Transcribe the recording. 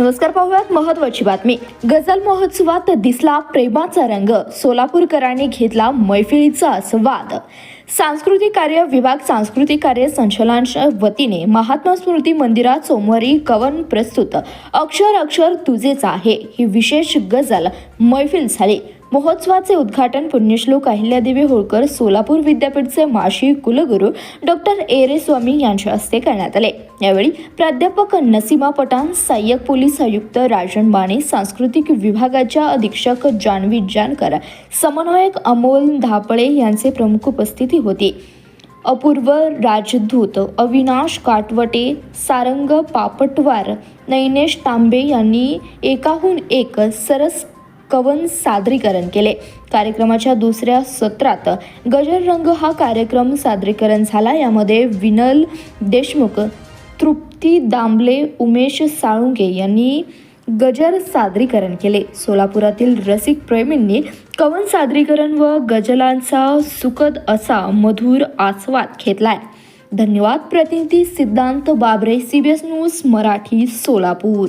नमस्कार पाहूयात महत्वाची बातमी. गझल महोत्सवात दिसला प्रेमाचा रंग. सोलापूरकरांनी घेतला मैफिलीचा स्वाद सांस्कृतिक कार्य विभाग सांस्कृतिक कार्य संचलनाच्या वतीने महात्मा स्मृती मंदिरात सोमवारी कवन प्रस्तुत. अक्षर अक्षर तुझेच आहे. ही विशेष गझल मैफिल झाली. महोत्सवाचे उद्घाटन पुण्यश्लोक अहिल्यादेवी होळकर सोलापूर विद्यापीठचे माजी कुलगुरू डॉक्टर एरे स्वामी यांच्या हस्ते करण्यात आले. यावेळी प्राध्यापक नसीमा पठाण सहाय्यक पोलीस आयुक्त राजन बाणे सांस्कृतिक विभागाच्या अधीक्षक जान्हवी जानकर समन्वयक अमोल धापळे यांचे प्रमुख उपस्थिती होती. अपूर्व राजदूत अविनाश काटवटे सारंग पापटवार नैनेश तांबे यांनी एकाहून एक सरस कवन सादरीकरण केले. कार्यक्रमाच्या दुसऱ्या सत्रात गजर रंग हा कार्यक्रम सादरीकरण झाला. यामध्ये विनल देशमुख तृप्ती दांबले उमेश साळुंगे यांनी गजर सादरीकरण केले. सोलापुरातील रसिक प्रेमींनी कवन सादरीकरण व गजलांचा सुखद असा मधुर आस्वाद घेतलाय. धन्यवाद प्रतिनिधी सिद्धांत बाबरे सीबीएस न्यूज मराठी सोलापूर.